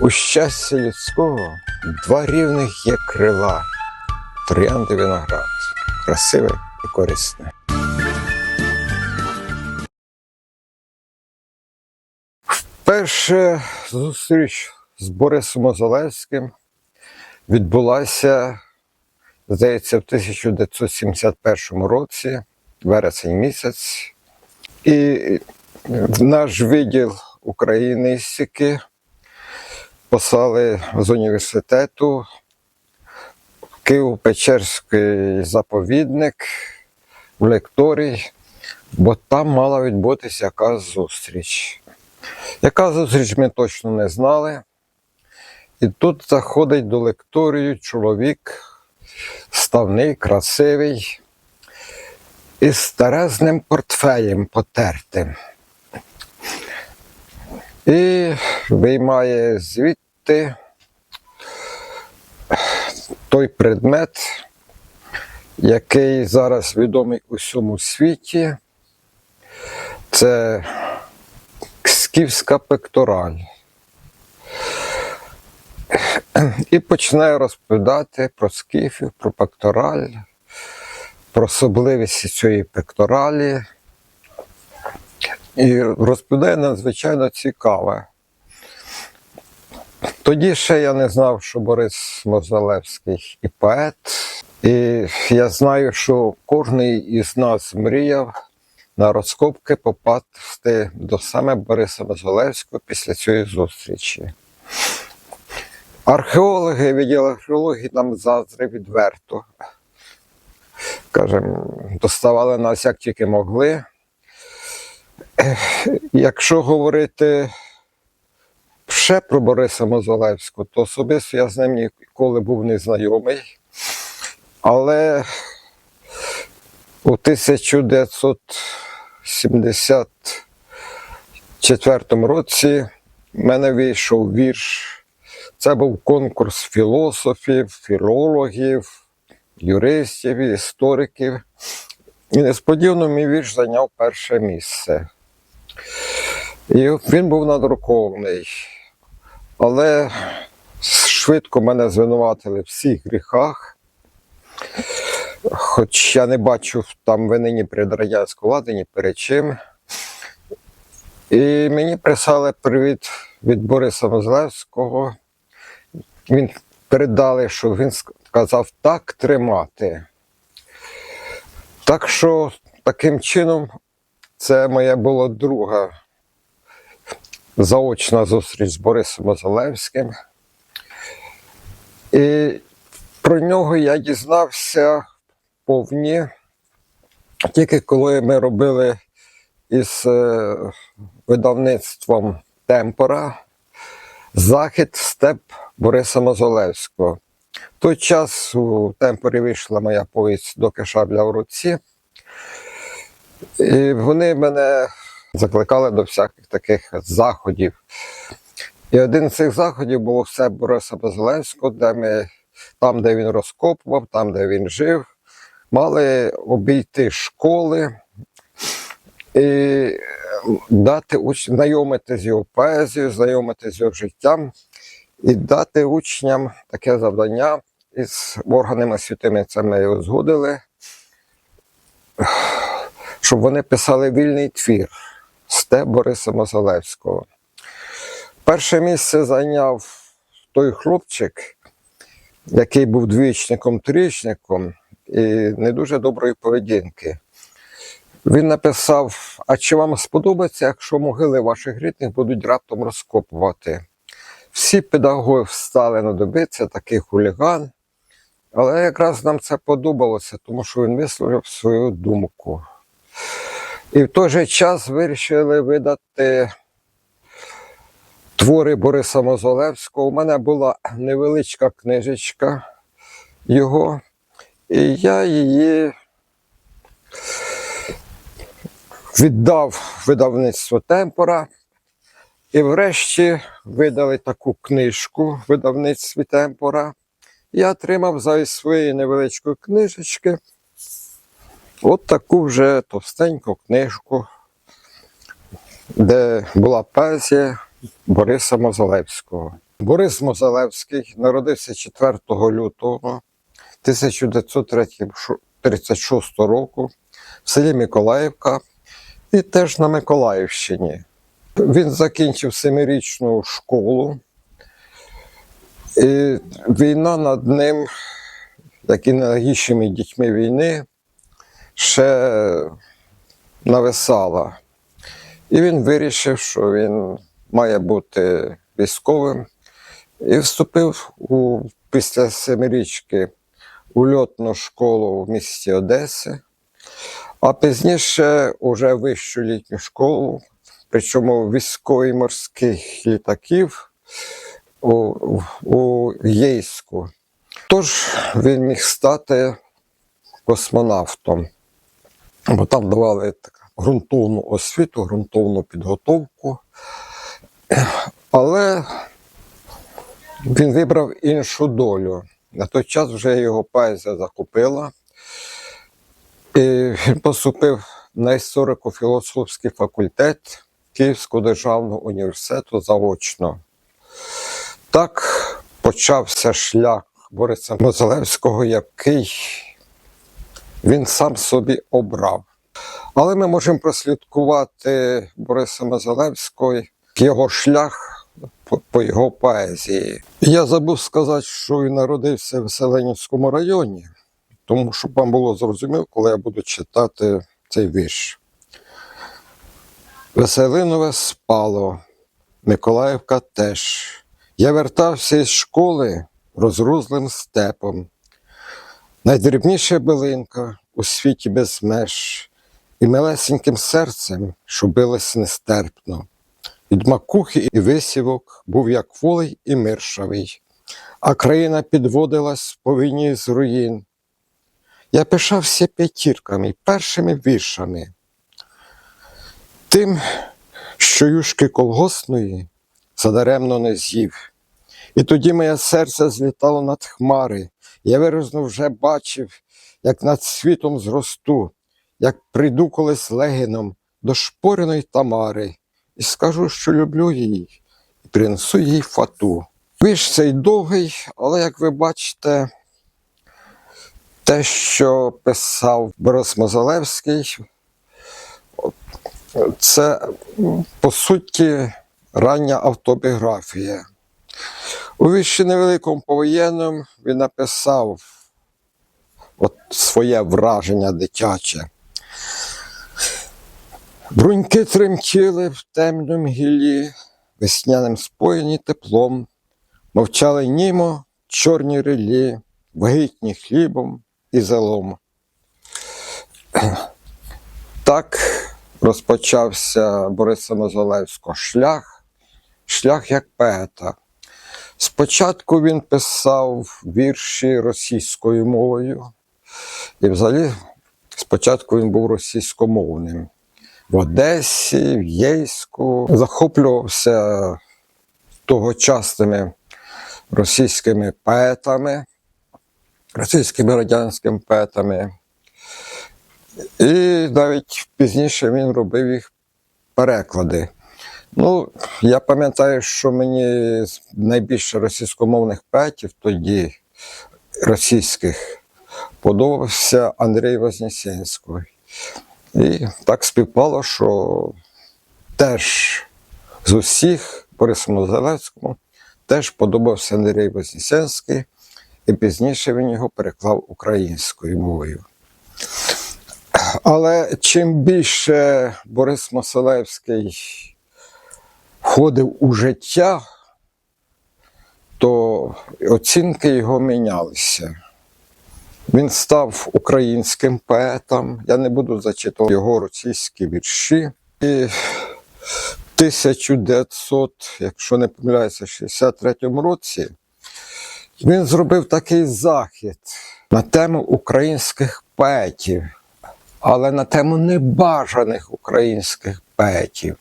У щастя людського два рівних є крила, троянди виноград, красиве і корисне. Перша зустріч з Борисом Озалевським відбулася, здається, в 1971 році, вересень місяць. І наш відділ україністики послали з університету Києво-Печерський заповідник в лекторій, бо там мала відбутися якась зустріч. Яка зустріч ми точно не знали. І тут заходить до лекторію чоловік ставний, красивий, із старезним портфелем потертим. І виймає звідти той предмет, який зараз відомий у всьому світі. Це скіфська пектораль. І починає розповідати про скіфів, про пектораль, про особливості цієї пекторалі. І розповідає надзвичайно цікаве. Тоді ще я не знав, що Борис Мозалевський і поет. І я знаю, що кожен із нас мріяв на розкопки попасти до саме Бориса Мозалевського після цієї зустрічі. Археологи, відділ археології нам заздрі відверто. Кажем, доставали нас як тільки могли. Якщо говорити ще про Бориса Мозолевського, то особисто я з ним ніколи був не знайомий. Але у 1974 році в мене вийшов вірш. Це був конкурс філософів, філологів, юристів, істориків. І несподівано мій вірш зайняв перше місце. І він був надрукований. Але швидко мене звинуватили в всіх гріхах. Хоч я не бачу там вини ні перед радянською владою, ні перед чим. І мені прислали привіт від Бориса Мозлевського. Він передали, що він сказав так тримати. Так що таким чином це моя була друга заочна зустріч з Борисом Мозолевським. І про нього я дізнався повні, тільки коли ми робили із е, видавництвом Темпора захід степ Бориса Мозолевського. В той час у темпорі вийшла моя повість до шабля в руці. І вони мене закликали до всяких таких заходів. І один з цих заходів було все Бориса Мозолевського, де ми, там, де він розкопував, там, де він жив, мали обійти школи і дати уч... знайомити з його поезією, знайомити з його життям і дати учням таке завдання із органами святими це ми узгодили, щоб вони писали вільний твір Сте Бориса Мозолевського. Перше місце зайняв той хлопчик, який був двічником, трічником і не дуже доброї поведінки. Він написав: А чи вам сподобається, якщо могили ваших рідних будуть раптом розкопувати? Всі педагоги встали на доби, це такий хуліган. Але якраз нам це подобалося, тому що він висловив свою думку. І в той же час вирішили видати твори Бориса Мозолевського. У мене була невеличка книжечка його, і я її віддав видавництво Темпора. І врешті видали таку книжку видавництві Темпора. Я отримав за своєї невеличкої книжечки от таку вже товстеньку книжку, де була поезія Бориса Мозолевського. Борис Мозалевський народився 4 лютого 1936 року в селі Миколаївка і теж на Миколаївщині. Він закінчив семирічну школу, і війна над ним, як і над іншими дітьми війни, ще нависала. І він вирішив, що він має бути військовим, і вступив у, після семирічки у льотну школу в місті Одеси, а пізніше уже вищу літню школу, причому військово-морських літаків у, у Єйську. Тож він міг стати космонавтом, бо там давали так, ґрунтовну освіту, ґрунтовну підготовку. Але він вибрав іншу долю. На той час вже його поезія захопила. І він поступив на історико-філософський факультет Київського державного університету заочно. Так почався шлях Бориса Мозалевського, який він сам собі обрав. Але ми можемо прослідкувати Бориса Мозалевського, його шлях по, по його поезії. Я забув сказати, що він народився в Селенівському районі, тому щоб вам було зрозуміло, коли я буду читати цей вірш. Веселинове спало, Миколаївка теж. Я вертався із школи розрузлим степом. Найдрібніша билинка у світі без меж, і милесеньким серцем, що билось нестерпно. Від макухи і висівок був як волей і миршавий, а країна підводилась по війні з руїн. Я пишався п'ятірками першими віршами. Тим, що юшки колгосної задаремно не з'їв. І тоді моє серце злітало над хмари. Я виразно вже бачив, як над світом зросту, як прийду колись легіном до шпореної Тамари і скажу, що люблю її, і принесу їй фату. Вірш цей довгий, але як ви бачите, те, що писав Борис Мозалевський, це по суті рання автобіографія. У вірші невеликому повоєнному він написав от своє враження дитяче. Бруньки тремтіли в темному гіллі, весняним споєні теплом, мовчали німо чорні рилі, вагітні хлібом і зелом. Так розпочався Бориса Мозолевського шлях, шлях як поета. Спочатку він писав вірші російською мовою, і взагалі спочатку він був російськомовним. В Одесі, в Єйську захоплювався тогочасними російськими поетами, російськими радянськими поетами. І навіть пізніше він робив їх переклади. Ну, я пам'ятаю, що мені найбільше російськомовних поетів тоді, російських, подобався Андрій Вознесенський. І так співпало, що теж з усіх Борису Зеленському теж подобався Андрій Вознесенський, і пізніше він його переклав українською мовою. Але чим більше Борис Моселевський входив у життя, то оцінки його мінялися. Він став українським поетом. Я не буду зачитувати його російські вірші. І в 1900, якщо не помиляюся, 63 році він зробив такий захід на тему українських поетів, але на тему небажаних українських поетів,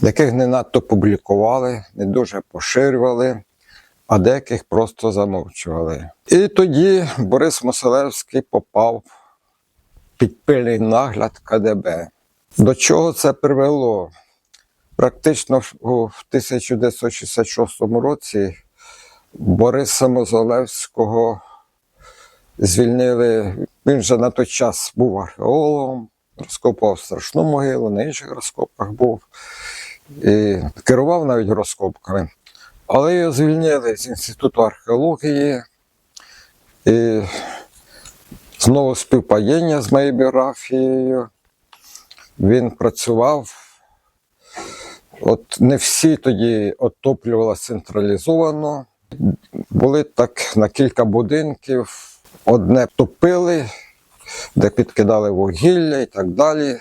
яких не надто публікували, не дуже поширювали а деяких просто замовчували. І тоді Борис Моселевський попав під пильний нагляд КДБ. До чого це привело? Практично в- 1966 році Бориса Мозолевського звільнили. Він вже на той час був археологом, розкопував страшну могилу, на інших розкопках був і керував навіть розкопками. Але його звільнили з Інституту археології. І знову співпадіння з моєю біографією. Він працював. От не всі тоді отоплювалися централізовано. Були так на кілька будинків. Одне топили, де підкидали вугілля і так далі.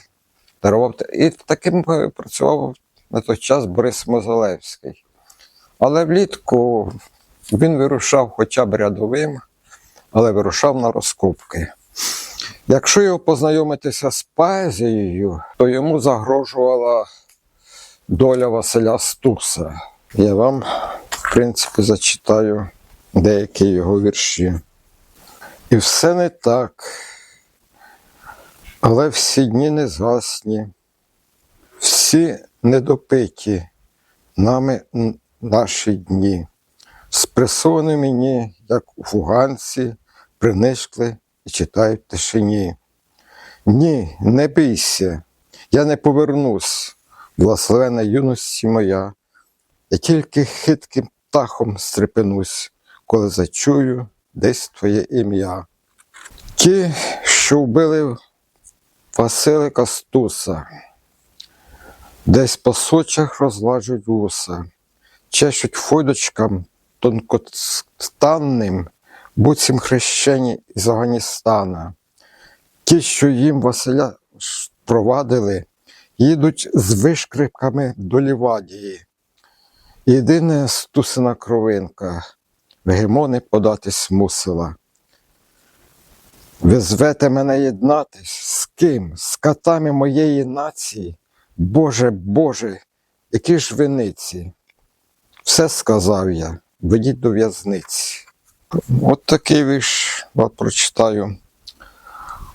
І таким працював на той час Борис Мозолевський. Але влітку він вирушав хоча б рядовим, але вирушав на розкопки. Якщо його познайомитися з поезією, то йому загрожувала доля Василя Стуса. Я вам, в принципі, зачитаю деякі його вірші. І все не так, але всі дні не згасні, всі недопиті нами наші дні, спресовані мені, як у фуганці, принишкли і читають тишині. Ні, не бійся, я не повернусь, благословена юності моя, я тільки хитким птахом стрепенусь, коли зачую десь твоє ім'я. Ті, що вбили Василика Стуса, десь по сочах розладжують вуса, чешуть фойдочкам тонкостанним, буцім хрещені із Афганістана. Ті, що їм Василя провадили, їдуть з вишкрипками до Лівадії. Єдине стусина кровинка, в гемони податись мусила. Ви звете мене єднатись з ким? З катами моєї нації? Боже, Боже, які ж виниці? Все сказав я, ведіть до в'язниці. От такий вірш прочитаю.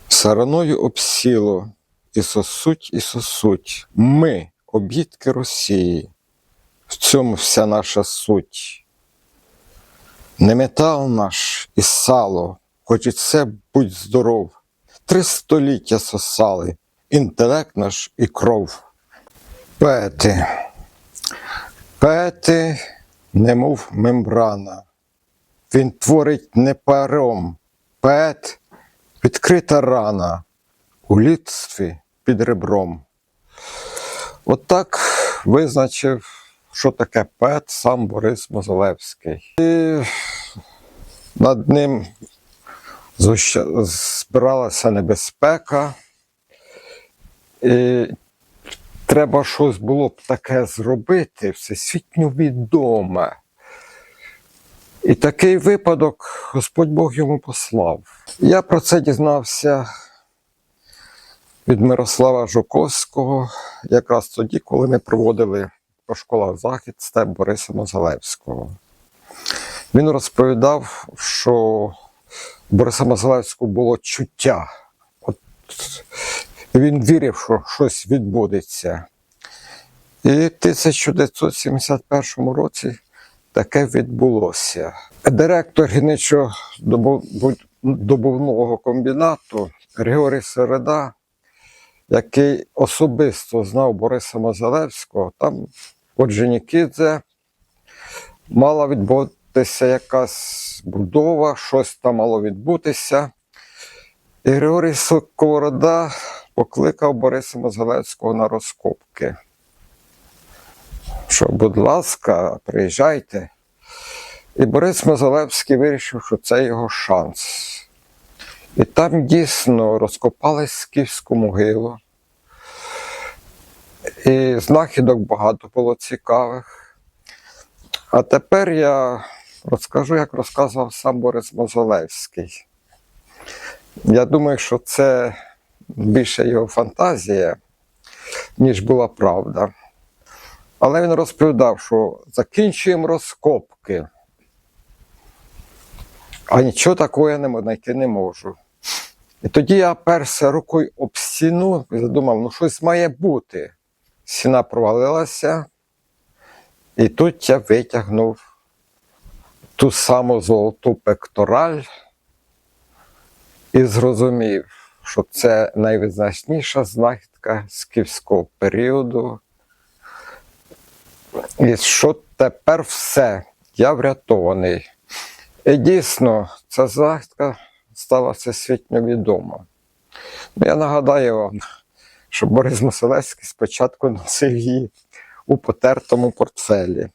Сараною обсіло, і сосуть, і сосуть. Ми, об'їдки Росії, в цьому вся наша суть. Не метал наш і сало, хоч і це будь здоров. Три століття сосали, інтелект наш і кров. Поети. Поети, немов мембрана. Він творить не паром. Поет відкрита рана у літстві під ребром. Отак визначив, що таке поет сам Борис Мозолевський. І над ним збиралася небезпека. І треба щось було б таке зробити, всесвітньо відоме. І такий випадок Господь Бог йому послав. Я про це дізнався від Мирослава Жуковського, якраз тоді, коли ми проводили по школах захід степ Бориса Мозалевського. Він розповідав, що Бориса Мозалевського було чуття. От він вірив, що щось відбудеться. І в 1971 році таке відбулося. Директор гірничо-добувного комбінату Григорій Середа, який особисто знав Бориса Мозалевського, там от Женікідзе мала відбутися якась будова, щось там мало відбутися. І Григорій Сковорода покликав Бориса Мозалевського на розкопки. Що, будь ласка, приїжджайте. І Борис Мозалевський вирішив, що це його шанс. І там дійсно розкопали скіфську могилу. І знахідок багато було цікавих. А тепер я розкажу, як розказував сам Борис Мозолевський. Я думаю, що це більше його фантазія, ніж була правда. Але він розповідав, що закінчуємо розкопки. А нічого такого я знайти не можу. І тоді я перся рукою об стіну і задумав, ну щось має бути. стіна провалилася, і тут я витягнув ту саму золоту пектораль і зрозумів, що це найвизначніша знахідка скіфського періоду. І що тепер все, я врятований. І дійсно, ця знахідка стала всесвітньо відома. Я нагадаю вам, що Борис Моселевський спочатку носив її у потертому портфелі.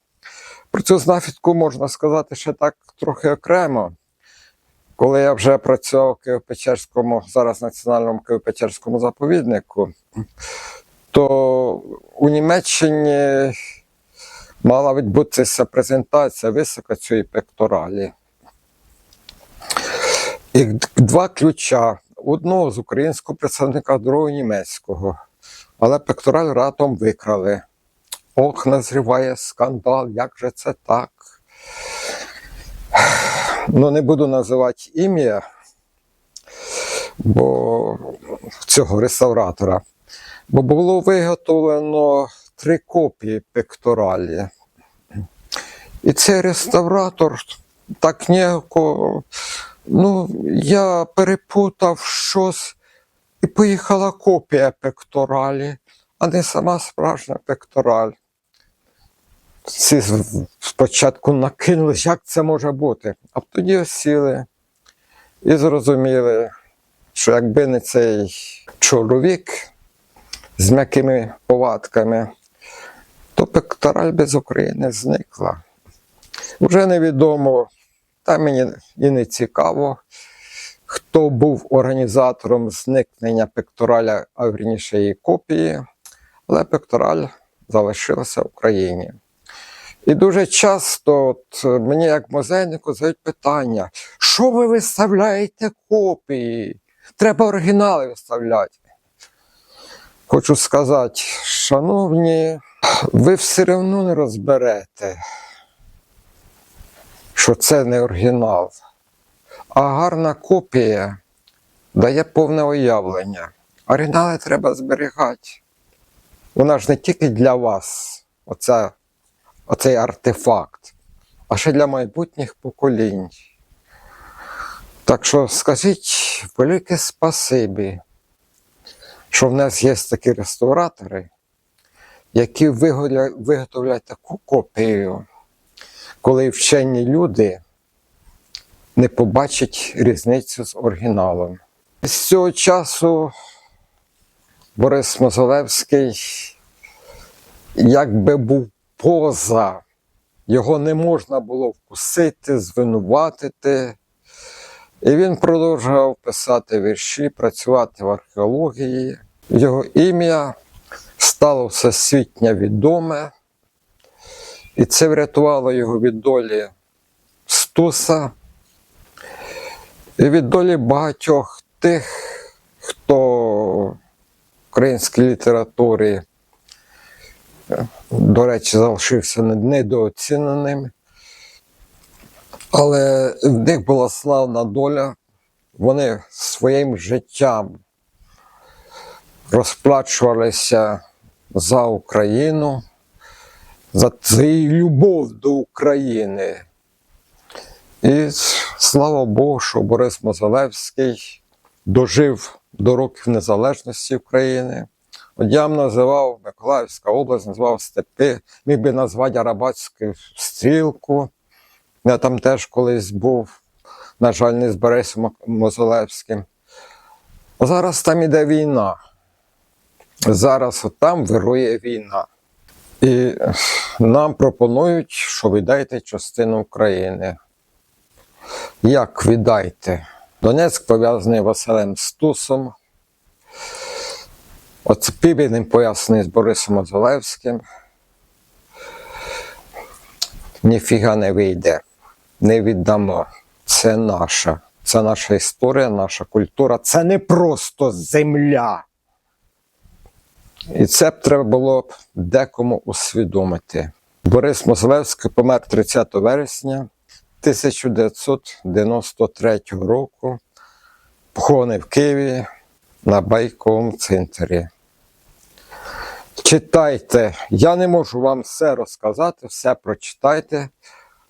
Про цю знахідку можна сказати ще так трохи окремо. Коли я вже працював в Києво-Печерському, зараз Національному Києво-Печерському заповіднику, то у Німеччині мала відбутися презентація висока цієї пекторалі. І два ключа: одного з українського представника, другого німецького. Але пектораль ратом викрали. Ох, назріває скандал, як же це так? Ну, не буду називати ім'я, бо цього реставратора. Бо було виготовлено три копії пекторалі. І цей реставратор так ніяко, ну, я перепутав щось, і поїхала копія пекторалі, а не сама справжня пектораль. Всі спочатку накинулись, як це може бути, а тоді осіли і зрозуміли, що якби не цей чоловік з м'якими повадками, то пектораль без України зникла. Вже невідомо, та мені і не цікаво, хто був організатором зникнення пектораля, а вірніше її копії, але пектораль залишилася в Україні. І дуже часто от, мені, як музейнику, задають питання: що ви виставляєте копії? Треба оригінали виставляти. Хочу сказати, шановні, ви все одно не розберете, що це не оригінал. А гарна копія дає повне уявлення. Оригінали треба зберігати. Вона ж не тільки для вас, оця, оцей артефакт, а ще для майбутніх поколінь. Так що скажіть велике спасибі, що в нас є такі реставратори, які виготовляють таку копію, коли вчені люди не побачать різницю з оригіналом. З цього часу Борис Мозолевський якби був поза, його не можна було вкусити, звинуватити. І він продовжував писати вірші, працювати в археології. Його ім'я стало всесвітньо відоме, і це врятувало його від долі Стуса і від долі багатьох тих, хто в українській літературі, до речі, залишився недооціненим. Але в них була славна доля. Вони своїм життям розплачувалися за Україну, за за любов до України. І слава Богу, що Борис Мозолевський дожив до років незалежності України. Я б називав Миколаївська область, називав степи, міг би назвати Арабатську стрілку. Я там теж колись був, на жаль, не з Борисом Мозолевським. Зараз там іде війна. Зараз от там вирує війна. І нам пропонують, що віддайте частину України. Як віддайте? Донецьк пов'язаний Василем Стусом. Оце Південь пояснений з Борисом Мозолевським. Ніфіга не вийде, не віддамо. Це наша. Це наша історія, наша культура. Це не просто земля. І це б треба було б декому усвідомити. Борис Мозолевський помер 30 вересня 1993 року. Похований в Києві на байковому центрі. Читайте. Я не можу вам все розказати, все прочитайте.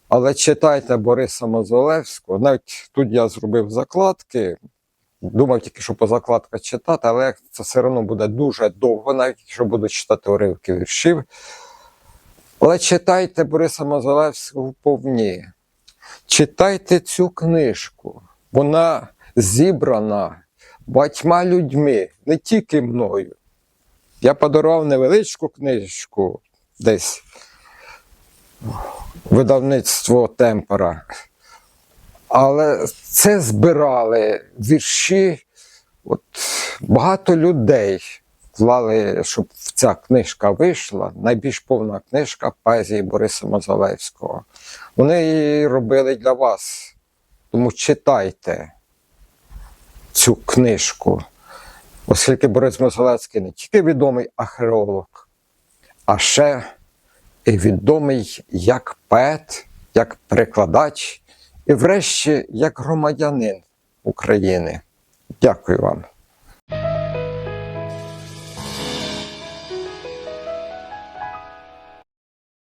Але читайте Бориса Мозолевського. Навіть тут я зробив закладки. Думав тільки, що по закладках читати, але це все одно буде дуже довго, навіть якщо буду читати уривки віршів. Але читайте Бориса Мозолевського повні. Читайте цю книжку. Вона зібрана багатьма людьми, не тільки мною. Я подарував невеличку книжку десь видавництво Темпора. Але це збирали вірші. От, багато людей вклали, щоб ця книжка вийшла. Найбільш повна книжка поезії Бориса Мозолевського. Вони її робили для вас. Тому читайте цю книжку. Оскільки Борис Мозолевський не тільки відомий археолог, а ще і відомий як поет, як перекладач і, врешті, як громадянин України. Дякую вам.